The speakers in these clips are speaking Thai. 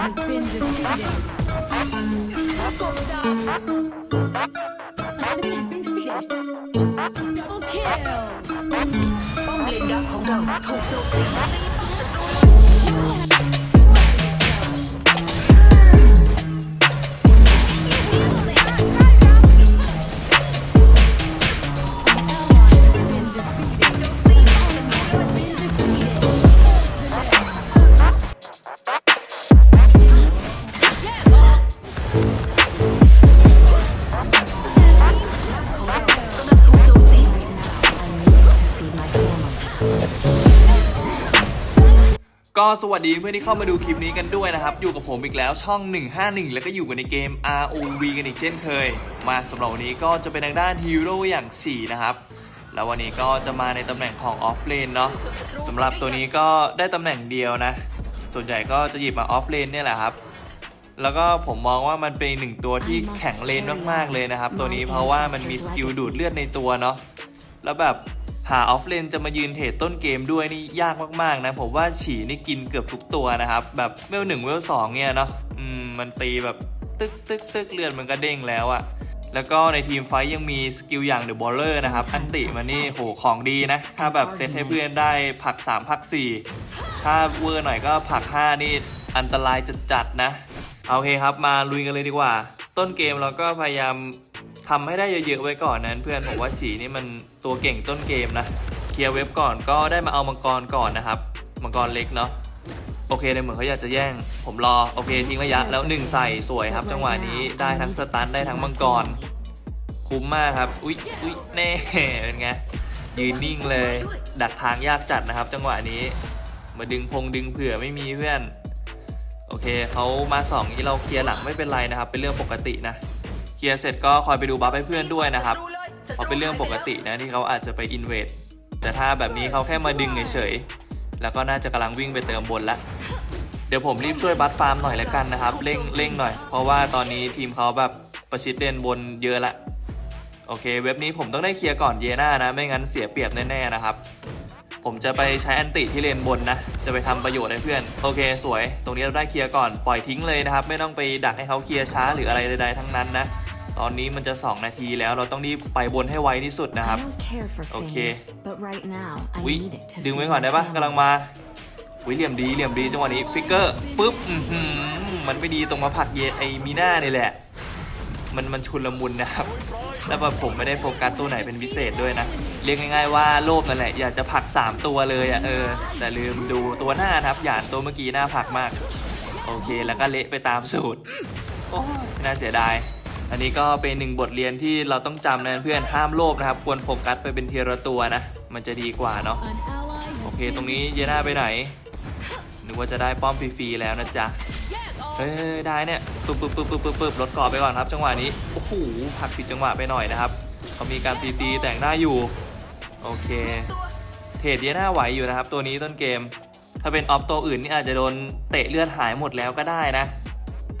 has been defeated. An enemy has been defeated. Double kill. ก็สวัสดีเพื่อนที่เข้ามาดูคลิปนี้กันด้วยนะครับ อยู่กับผมอีกแล้วช่อง 151 แล้วก็อยู่กันในเกม ROV กันอีกเช่นเคย มาสำหรับวันนี้ก็จะเป็นทางด้านฮีโร่อย่าง 4 นะครับ แล้ววันนี้ก็จะมาในตำแหน่งของออฟเลนเนาะสำหรับตัวนี้ก็ได้ตำแหน่งเดียวนะ ส่วนใหญ่ก็จะหยิบมาออฟเลนเนี่ยแหละครับแล้วก็ผมมองว่ามันเป็นหนึ่งตัวที่แข็งเลนมากๆเลยนะครับ ตัวนี้เพราะว่ามันมีสกิลดูดเลือดในตัวเนาะแล้วแบบ หาออฟเลนจะมายืนเทรดต้นเกมด้วยนี่ยากมากๆนะผมว่าฉี่นี่กินเกือบทุกตัวนะครับ แบบเวลหนึ่งเวลสองเนี่ยเนาะอืมมันตีแบบตึกตึกตึกเลือดมันก็เด้งแล้วอะแล้วก็ในทีมไฟท์ยังมีสกิลอย่างเดอะบอลเลอร์นะครับ อันติมันนี่โหของดีนะ ถ้าแบบเซตให้เพื่อนได้ผลัก 3 ผัก 4 ถ้าเวอร์หน่อยก็ผลัก 5 นี่อันตรายจัดๆนะ โอเคครับมาลุยกันเลยดีกว่า ต้นเกมเราก็พยายาม ทำให้ได้เยอะๆไว้ก่อนนั้นเพื่อนผมว่าฉีนี่มันตัวเก่งต้นเกมนะ เคลียร์เว็บก่อนก็ได้มาเอามังกรก่อนนะครับ มังกรเล็กเนาะโอเคในเหมือนเขาอยากจะแย่ง ผมรอโอเคทิ้งระยะแล้วหนึ่งใส่สวยครับ จังหวะนี้ได้ทั้งสตันได้ทั้งมังกร คุ้มมากครับอุ๊ยอุ๊ยแน่เป็นไงยืนนิ่งเลย ดักทางยากจัดนะครับ จังหวะนี้ มาดึงพงดึงเผื่อไม่มีเพื่อน โอเคเขามาสองนี้เราเคลียร์หลังไม่เป็นไรนะครับ เป็นเรื่องปกตินะ เคลียร์เสร็จก็คอยไปดูบัฟให้เพื่อนด้วยนะครับเพราะเป็นเรื่องปกตินะที่เขาอาจจะไปอินเวดแต่ถ้าแบบนี้เขาแค่มาดึงเฉยๆแล้วก็น่าจะกำลังวิ่งไปเติมบนละเดี๋ยวผมรีบช่วยบัฟฟาร์มหน่อยแล้วกันนะครับเร่งเร่งหน่อย เพราะว่าตอนนี้ทีมเขาแบบประชิดเลนบนเยอะละโอเค เว็บนี้ผมต้องได้เคลียร์ก่อนเยน่านะ ไม่งั้นเสียเปรียบแน่ๆนะครับ ผมจะไปใช้แอนติที่เลนบนนะ จะไปทำประโยชน์ให้เพื่อน โอเคสวย ตรงนี้เราได้เคลียร์ก่อนปล่อยทิ้งเลยนะครับ ไม่ต้องไปดักให้เขาเคลียร์ช้าหรืออะไรใดๆทั้งนั้นนะ ตอนนี้มันจะ 2 นาทีแล้วเราต้องรีบไปบนให้ไวที่สุดนะค I รับ don't care for fame, Okay. but right now I วิ need it to ดึง feed ไว้ก่อนได้ my ปะ family. กำลังมาวิเหลี่ยมดีเหลี่ยมดีจังหวะนี้ฟิกเกอร์ปุ๊บอื้อหือมันไม่ดีตรงมาผลักเยไอมีหน้านี่แหละ มันมันชุนละมุนนะครับแล้วแบบผมไม่ได้โฟกัสตัวไหนเป็นพิเศษด้วยนะ เรียกง่ายๆว่าโลภนั่นแหละอยากจะผลัก 3 ตัวเลยอะ่ะเออ แต่ลืมดูตัวหน้านะครับหยานตัวเมื่อกี้หน้าผลักมาก โอเคแล้วก็เละไปตามสูตรโอ้ยน่าเสียดาย อันนี้ก็เป็นหนึ่งบทเรียนที่เราต้องจำนะเพื่อนห้ามโลภนะครับ ควรโฟกัสไปเป็นทีละตัวนะ มันจะดีกว่าเนาะโอเค ตรงนี้เยน่าไปไหนนึกว่าจะได้ป้อมฟรีๆแล้วนะจ๊ะเฮ้ยได้เนี่ยปึ๊บปึ๊บปึ๊บปึ๊บปึ๊บปึ๊บลดก่อไปก่อนครับ จังหวะนี้โอ้โหผักผิดจังหวะไปหน่อยนะครับเขามีการตีตีแต่งหน้าอยู่โอเค เทรดเยน่าไหวอยู่นะครับ ตัวนี้ต้นเกม ถ้าเป็นออฟตัวอื่นนี่อาจจะโดนเตะเลือดหายหมดแล้วก็ได้นะ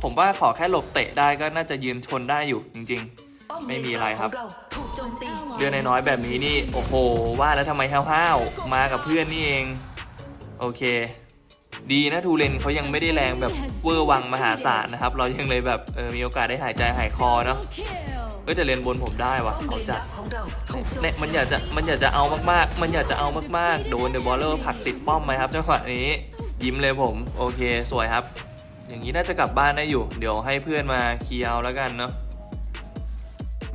ผมว่าขอแค่หลบเตะได้ก็น่าจะยืนชนได้อยู่จริง ๆ ไม่มีอะไรครับ เรื่องน้อยๆแบบนี้นี่โอ้โห ว่าแล้วทำไมห้าวๆมากับเพื่อนนี่เอง โอเค ดีนะทูเลนเขายังไม่ได้แรงแบบเวอร์วังมหาศาลนะครับ เรายังเลยแบบเออมีโอกาสได้หายใจหายคอเนาะเอ้ยแต่เลนบนผมได้วะเอาจัดเนี่ยมันอยากจะมันอยากจะเอามากๆ มันอยากจะเอามากๆ โดนเดอะบอลเลอร์ผักติดป้อมไหมครับจังหวะนี้ยิ้มเลยผม โอเค สวยครับ อย่างนี้น่าจะกลับบ้านได้อยู่ เดี๋ยวให้เพื่อนมาเคลียร์เอาแล้วกันเนาะ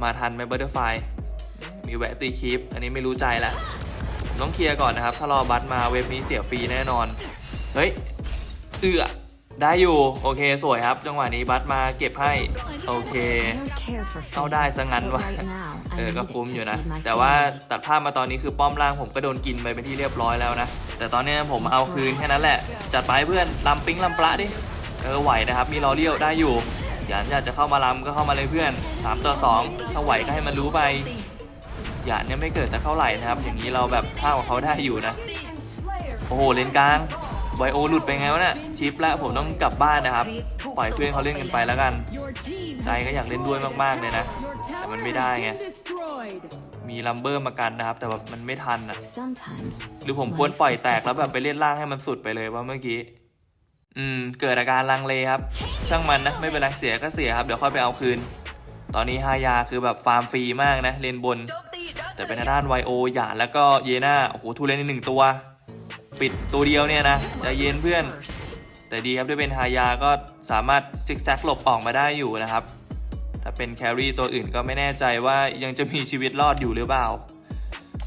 มาทันไหมบัตเตอร์ไฟมีแวะตีคลิป อันนี้ไม่รู้ใจละต้องเคลียร์ก่อนนะครับ ถ้ารอบัตมาเว็บนี้เสียฟรีแน่นอน เฮ้ย เอือได้อยู่ โอเค สวยครับ จังหวะนี้บัตมาเก็บให้ โอเค เข้าได้ซะงั้นวะเออ ก็คุ้มอยู่นะ แต่ว่าตัดภาพมาตอนนี้คือป้อมล่างผมก็โดนกินไปเป็นที่เรียบร้อยแล้วนะ แต่ตอนนี้ผมเอาคืนแค่นั้นแหละ จัดไปเพื่อนลำปิ้งลำปลาดิ เออไหวนะครับ มีรอเลี้ยวได้อยู่หยานอยากจะเข้ามาลำก็เข้ามาเลยเพื่อน 3 ต่อ 2 ถ้าไหวก็ให้มันรู้ไปหยานเนี่ยไม่เกิดจะเท่าไหร่นะครับ อย่างนี้เราแบบเท่ากับเขาได้อยู่นะ โอ้โหเลนกลางไวโอหลุดไปไงวะเนี่ยชิปแล้วผมต้องกลับบ้านนะครับ ปล่อยเพื่อนเขาเล่นกันไปแล้วกัน Your team ใจก็อยากเล่นด้วยมากๆเลยนะ Your แต่มัน tower ไม่ได้ has ไง been destroyed. มีลัมเบอร์มากันนะครับ แต่แบบมันไม่ทันอะ Sometimes หรือผมควรปล่อยแตกแล้วแบบไปเล่นล่างให้มันสุดไปเลยว่าเมื่อกี้ อืม เกิดอาการลังเลครับ ช่างมันนะ ไม่เป็นไรเสียก็เสียครับ เดี๋ยวค่อยไปเอาคืน ตอนนี้ฮายาคือแบบฟาร์มฟรีมากนะเลนบน แต่เป็นทางด้านไวโอหยานแล้วก็เยน่าโอ้โหทูเลนในหนึ่งตัว ปิดตัวเดียวเนี่ยนะใจเย็นเพื่อน แต่ดีครับได้เป็นฮายาก็สามารถซิกแซกหลบออกมาได้อยู่นะครับ ถ้าเป็นแครี่ตัวอื่นก็ไม่แน่ใจว่ายังจะมีชีวิตรอดอยู่หรือเปล่า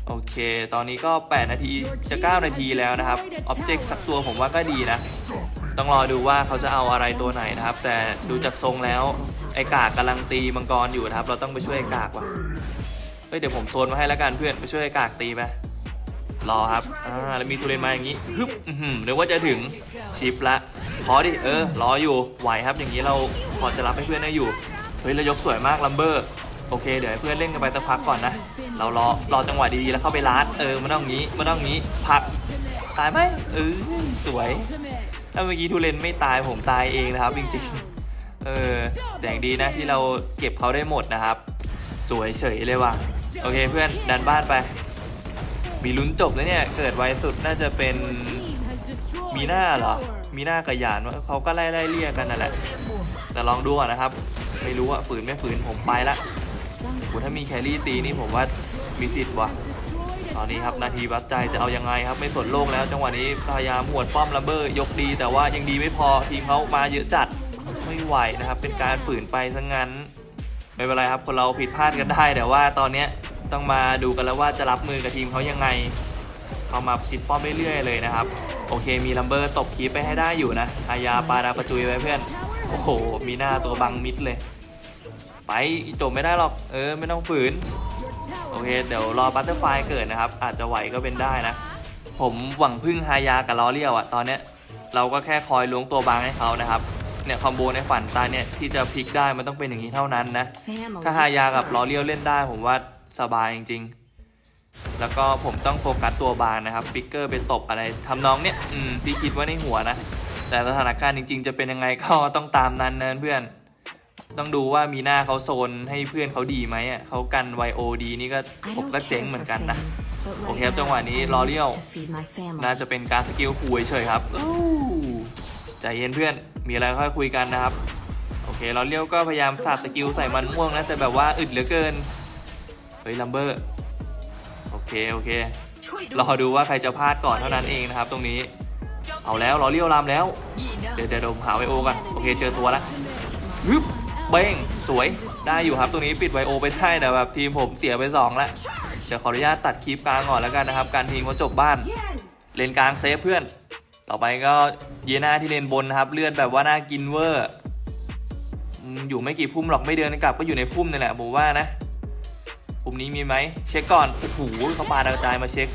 โอเค ตอนนี้ก็ 8 นาที จะ 9 นาทีแล้วนะครับ อ็อบเจกต์สักตัวผมว่าก็ดีนะ ต้องรอดูว่าเขาจะเอาอะไรตัวไหนนะครับ แต่ดูจากทรงแล้วไอ้กากกำลังตีมังกรอยู่นะครับ เราต้องไปช่วยไอ้กากว่ะเฮ้ยเดี๋ยวผมโซนมาให้แล้วกันเพื่อนไปช่วยไอ้กากตีไปรอครับอ่าแล้วมีตูเรนมาอย่างนี้ฮึบอื้อหือว่าจะถึงชิปละพอดิเออรออยู่ไหวครับอย่างนี้เราพอจะรับให้เพื่อนได้อยู่เฮ้ยเรายกสวยมากลัมเบอร์โอเคเดี๋ยวให้เพื่อนเล่นกันไปสักพักก่อนนะ เรารอรอจังหวะดีๆแล้วเข้าไปลาดเออมันต้องงี้มันต้องงี้ผลักตายไหมเออสวย ถ้าเมื่อกี้ทูเลนไม่ตายผมตายเองนะครับจริงๆ เออแต่อย่างดีนะที่เราเก็บเขาได้หมดนะครับ สวยเฉยเลยว่ะ โอเคเพื่อนดันบ้านไป มีลุ้นจบแล้วเนี่ย เกิดไวสุดน่าจะเป็น Team has destroyed มีหน้าเหรอ a tower. มีหน้ากับหยานวะเขาก็ไล่ไล่เรียกกันนั่นแหละเตรียมบวกแต่ลองดูก่อนนะครับ ไม่รู้อะฝืนไม่ฝืนผมไปละ Some โหถ้ามีแครี่ตีนี่ผมว่ามีสิทธิ์ว่ะ Destroyed a ตอนนี้ครับนาทีวัดใจจะเอายังไงครับไม่สนโลกแล้ว จังหวะนี้พยายามหวดป้อมลัมเบอร์ยกดี แต่ว่ายังดีไม่พอทีมเขามาเยอะจัดไม่ไหวนะครับเป็นการฝืนไปซะงั้น ไม่เป็นไรครับคนเราผิดพลาดกันได้ แต่ว่าตอนเนี้ยต้องมาดูกันแล้วว่าจะรับมือกับทีมเขายังไงเขามาชิดป้อมเรื่อยๆเลยนะครับ โอเคมีลัมเบอร์ตบคีไปให้ได้อยู่นะอายาปาดาประจุยไว้เพื่อนโอ้โหมีหน้าตัวบังมิดเลย ไปจบไม่ได้หรอกเออไม่ต้องฝืน โอเค เดี๋ยวรอบัตเตอร์ไฟเกิดนะครับ อาจจะไหวก็เป็นได้นะ ผมหวังพึ่งฮายากับล้อเลี้ยวอะตอนเนี้ยเราก็แค่คอยล้วงตัวบางให้เขานะครับ เนี่ยคอมโบในฝันตาเนี่ยที่จะพลิกได้มันต้องเป็นอย่างนี้เท่านั้นนะ family ถ้าฮายากับล้อ first. เลี้ยวเล่นได้ ผมว่าสบายจริง ๆ แล้วก็ผมต้องโฟกัสตัวบางนะครับฟิกเกอร์ไปตบอะไรทำนองเนี้ยอืมที่คิดว่าในหัวนะ แต่สถานการณ์จริง ๆ จะเป็นยังไงก็ต้องตามนั้นนะเพื่อน ต้องดูว่ามีหน้าเขาโซนให้เพื่อนเขาดีไหมอะเขากันไวโอดีนี่ก็ I ผม don't ก็เจ๋ง care เหมือน for กันนะ fame, but โอเค right ครับจังหวะ now, นี้ I ล้อ need เลี้ยว to feed my family. น่าจะเป็นการสกิลขู่เฉยๆครับอู้ใจเย็นเพื่อนมีอะไรค่อยคุยกันนะครับ โอเคล้อเลี้ยวก็พยายามสาดสกิลใส่มันม่วงนะแต่แบบว่าอึดเหลือเกินเฮ้ยลัมเบอร์โอเคโอเคช่วยดูรอดูว่าใครจะพลาดก่อนเท่านั้นเองนะครับ ตรงนี้โจมตีเอาแล้วล้อเลี้ยวลามแล้วยีนะเดี๋ยวเดี๋ยวผมหาไวโอกันโอเคเจอตัวแล้วฮึบ เบ้งสวยได้อยู่ครับตรงนี้ปิดไวโอไปได้แต่แบบทีมผมเสียไป2แล้วเดี๋ยวขออนุญาตตัดคลิปกลางก่อนแล้วกันนะครับ การทีมเขาจบบ้าน เลนกลางเซฟเพื่อน ต่อไปก็เยน่าที่เลนบนนะครับ เลือดแบบว่าน่ากินเวอร์อยู่ไม่กี่พุ่มหรอกไม่เดินกลับก็อยู่ในพุ่มนี่แหละผมว่านะพุ่มนี้มีไหมเช็คก่อนโอ้โหเขาปาดาวกระจายมาเช็ค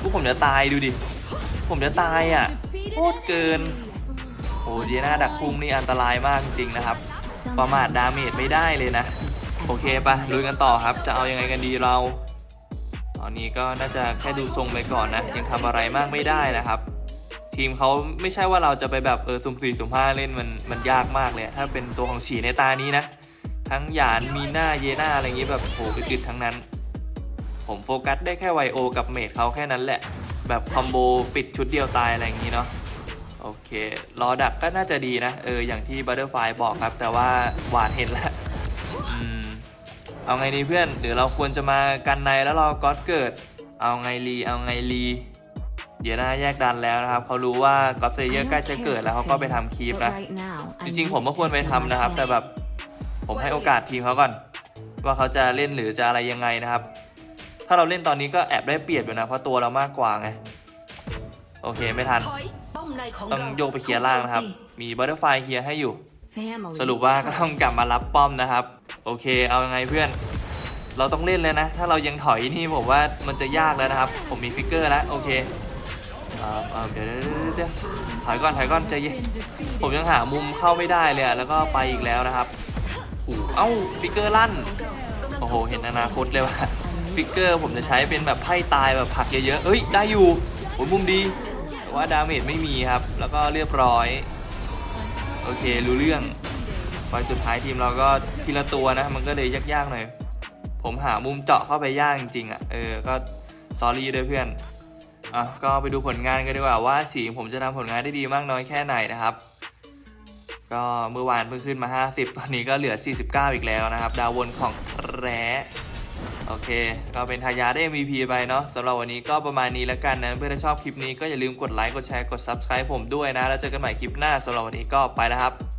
พวกผมจะตายดูดิผมจะตายอะโคตรเกินโอ้เยน่าดักพุ่มนี่อันตรายมากจริงๆนะครับ ประมาทดาเมจไม่ได้เลยนะ โอเคปะลุยกันต่อครับ จะเอายังไงกันดีเรา ตอนนี้ก็น่าจะแค่ดูทรงไปก่อนนะ ยังทำอะไรมากไม่ได้นะครับ ทีมเขาไม่ใช่ว่าเราจะไปแบบเออสุ่มสี่สุ่มห้าเล่นมันมันยากมากเลย ถ้าเป็นตัวของฉีในตานี้นะ ทั้งหยานมีหน้าเยน่าอะไรอย่างนี้แบบโหอึดทั้งนั้น ผมโฟกัสได้แค่ไวโอกับเมดเขาแค่นั้นแหละ แบบคอมโบปิดชุดเดียวตายอะไรอย่างนี้เนาะ โอเครอดักก็น่าจะดีนะ เออ อย่างที่บัตเตอร์ไฟบอกครับ แต่ว่าหวานเห็นแล้วอืมเอาไงดีเพื่อนเดี๋ยวเราควรจะมากันในแล้วรอก๊อตเกิด เอาไงลีเอาไงลีเดี๋ยวน้าแยกดันแล้วนะครับเขารู้ว่าก๊อตเซเยอร์ใกล้จะเกิดแล้วเขาก็ไป fame, ทำคีปนะจริงๆ ผมก็ควรไปทำ my นะครับ แต่แบบผมให้โอกาสทีมเขาก่อน ว่าเขาจะเล่นหรือจะอะไรยังไงนะครับ ถ้าเราเล่นตอนนี้ก็แอบได้เปรียบอยู่นะเพราะตัวเรามากกว่าไงโอเคไม่ทัน ในของต้องเราโยกไปเคลียร์ล่างนะครับ มีบัตเตอร์ไฟเคลียร์ให้อยู่ Family สรุปว่าก็ต้องกลับมารับป้อมนะครับ โอเค เอายังไงเพื่อน เราต้องเล่นเลยนะ ถ้าเรายังถอยนี่ผมว่ามันจะยากแล้วนะครับ ผมมีฟิกเกอร์แล้วโอเคเอ่อเอ่อเดี๋ยวเดี๋ยวเดี๋ยวเดี๋ยวถอยก่อนถอยก่อนใจเย็น ผมยังหามุมเข้าไม่ได้เลยอะแล้วก็ไปอีกแล้วนะครับโอ้โหเอ้าฟิกเกอร์ลั่น โอ้โห เห็นอนาคตเลยว่าฟิกเกอร์ผมจะใช้เป็นแบบไพ่ตายแบบผลักเยอะๆเอ้ย ได้อยู่โอ้ยมุมดี แต่ว่าดาเมจไม่มีครับ แล้วก็เรียบร้อย โอเครู้เรื่องไฟสุดท้ายทีมเราก็ทีละตัวนะ มันก็เลยยากๆหน่อย ผมหามุมเจาะเข้าไปยากจริงๆอะ เออ ก็ซอรี่ด้วยเพื่อน อะ ก็ไปดูผลงานกันดีกว่าว่าสีผมจะทำผลงานได้ดีมากน้อยแค่ไหนนะครับ ก็เมื่อวานเพิ่งขึ้นมา 50 ตอนนี้ก็เหลือ 49 อีกแล้วนะครับ ดาววนของแท้ โอเค ก็เป็นทายาทได้ MVP ไปเนาะสำหรับวันนี้ก็ประมาณนี้แล้วกันนะ เพื่อที่ชอบคลิปนี้ก็อย่าลืมกดไลค์ กดแชร์ กด Subscribe ผมด้วยนะ แล้วเจอกันใหม่คลิปหน้าสำหรับวันนี้ก็ไปแล้วครับ